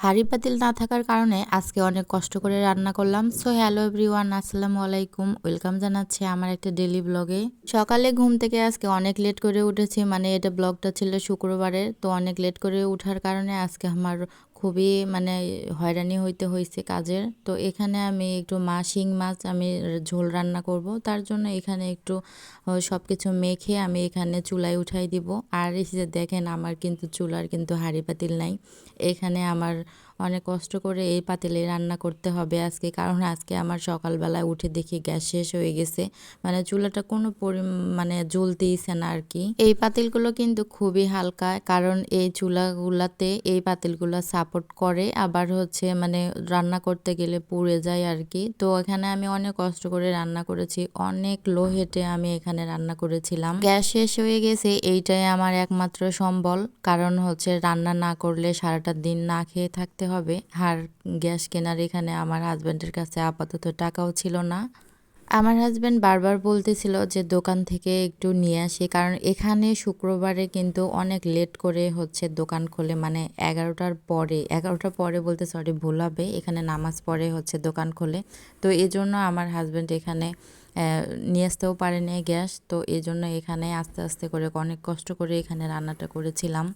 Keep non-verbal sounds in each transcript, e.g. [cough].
হাঁড়ি পাতিল না থাকার কারণে আজকে অনেক কষ্ট করে রান্না করলাম। সো হ্যালো এভরিওয়ান আসসালামু আলাইকুম। ওয়েলকাম জানাচ্ছি আমার একটা ডেলি ব্লগে সকালে ঘুম থেকে আজকে অনেক লেট করে উঠেছি মানে এটা ব্লগটা ছিল শুক্রবারের, তো অনেক লেট করে উঠার কারণে আজকে আমার খুবই মানে হয়রানি হইতে হয়েছে কাজের। তো এখানে আমি একটু মা শিং মাছ আমি ঝোল রান্না করব। তার জন্য এখানে একটু সব কিছু মেখে আমি এখানে চুলায় উঠাই দিব। আর এসে দেখেন আমার কিন্তু চুলার কিন্তু হাঁড়ি পাতিল নাই। এখানে আমার অনেক কষ্ট করে এই পাতিলে রান্না করতে হবে আজকে। কারণ আজকে আমার সকালবেলায় উঠে দেখি গ্যাস শেষ হয়ে গেছে। মানে চুলাটা কোনো মানে জ্বলতেইছে না আর কি। এই পাতিলগুলো কিন্তু খুবই হালকা, কারণ এই চুলাগুলাতে এই পাতিলগুলো সাপোর্ট করে। আবার হচ্ছে মানে রান্না করতে গেলে পুড়ে যায় আর কি। তো এখানে আমি অনেক কষ্ট করে রান্না করেছি। অনেক লো হেঁটে আমি এখানে রান্না করেছিলাম। গ্যাস শেষ হয়ে গেছে, এইটাই আমার একমাত্র সম্বল। কারণ হচ্ছে রান্না না করলে সারাটা দিন না খেয়ে থাকতে হবে। আর গ্যাস কেনার এখানে আমার হাজব্যান্ডের কাছে আপাতত টাকাও ছিল না। আমার হাজব্যান্ড বারবার বলতেছিল যে দোকান থেকে একটু নিয়ে আসি, কারণ এখানে শুক্রবারে কিন্তু অনেক লেট করে হচ্ছে দোকান খোলে মানে এগারোটার পরে এগারোটার পরে বলতে সরি ভুল হবে, এখানে নামাজ পড়ে হচ্ছে দোকান খোলে। তো এই জন্য আমার হাজব্যান্ড এখানে নিয়ে আসতেও পারেনি গ্যাস, তো এই জন্য এখানে আস্তে আস্তে করে অনেক কষ্ট করে এখানে রান্নাটা করেছিলাম।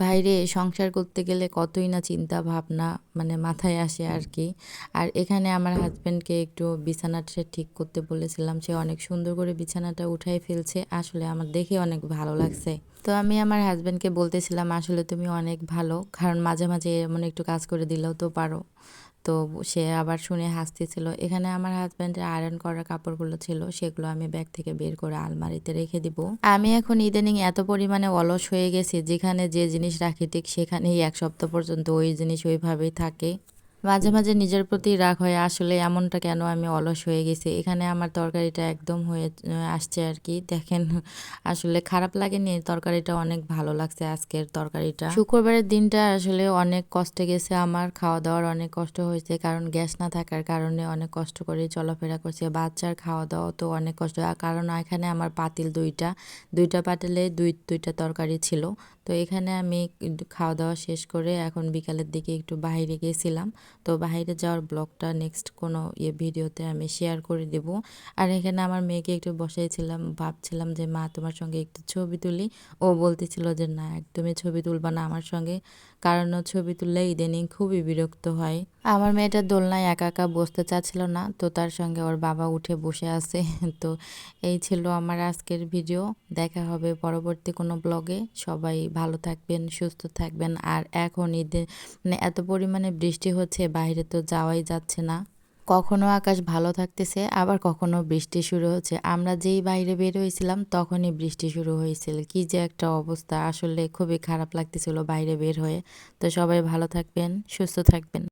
বাইরে সংসার করতে গেলে কতই না চিন্তা ভাবনা মানে মাথায় আসে আর কি। আর এখানে আমার হাজব্যান্ডকে একটু বিছানাটা ঠিক করতে বলেছিলাম। সে অনেক সুন্দর করে বিছানাটা উঠাই ফেলছে। আসলে আমার দেখে অনেক ভালো লাগছে। তো আমি আমার হাজব্যান্ডকে বলতেছিলাম আসলে তুমি অনেক ভালো। কারণ মাঝে মাঝে এমন একটু কাজ করে দিলেও তো পারো। তো সে আবার শুনে হাসতেছিল। এখানে আমার হাজব্যান্ডের আয়রন করা কাপড়গুলো ছিল, সেগুলো আমি ব্যাগ থেকে বের করে আলমারিতে রেখে দিব। আমি এখন ইদানিং এত পরিমাণে অলস হয়ে গেছি, যেখানে যে জিনিস রাখি ঠিক সেখানেই এক সপ্তাহ পর্যন্ত ওই জিনিস ওইভাবেই থাকে। মাঝে মাঝে নিজের প্রতি রাগ হয়, আসলে এমনটা কেন আমি অলস হয়ে গেছি? এখানে আমার তরকারিটা একদম হয়ে, আসছে আর কি। দেখেন, আসলে খারাপ লাগেনি, তরকারিটা অনেক ভালো লাগছে আজকের তরকারিটা। শুক্রবারের দিনটা আসলে অনেক কষ্টে গেছে আমার খাওয়া দাওয়ার অনেক কষ্ট হয়েছে, কারণ গ্যাস না থাকার কারণে অনেক কষ্ট করে চলাফেরা করছে, বাচ্চার খাওয়া দাওয়া তো অনেক কষ্ট। কারণ এখানে আমার পাতিল দুইটা দুইটা পাতিলে দুই, দুইটা তরকারি ছিল। তো এখানে আমি খাওয়া দাওয়া শেষ করে এখন বিকালের দিকে একটু বাইরে গেছিলাম। তো বাইরে যাওয়ার ব্লগটা নেক্সট কোনো ইয়ে ভিডিওতে আমি শেয়ার করে দেব। আর এখানে আমার মেয়েকে একটু বসাইছিলাম, ভাবছিলাম যে, মা, তোমার সঙ্গে একটু ছবি তুলি। ও বলতেছিল যে, না, একদমই ছবি তুলবা না আমার সঙ্গে। কারণ ছবি তুললে ইদানিং খুবই বিরক্ত হয়। আমার মেয়েটা দোলনায় একা একা বসতে চাচ্ছিল না, তো তার সঙ্গে ওর বাবা উঠে বসে আছে। [laughs] তো এই ছিল আমার আজকের ভিডিও। দেখা হবে পরবর্তী কোনো ব্লগে। সবাই ভালো থাকবেন, সুস্থ থাকবেন। আর এখন ঈদে মানে এত পরিমাণে বৃষ্টি হচ্ছে, বাইরে তো যাওয়াই যাচ্ছে না। কখনো আকাশ ভালো থাকতেছে, আবার কখনো বৃষ্টি শুরু হচ্ছে। আমরা যেই বাইরে বের হয়েছিলাম, তখনই বৃষ্টি শুরু হয়েছিল। কি যে একটা অবস্থা। আসলে খুবই খারাপ লাগতেছিল বাইরে বের হয়ে। তো সবাই ভালো থাকবেন, সুস্থ থাকবেন।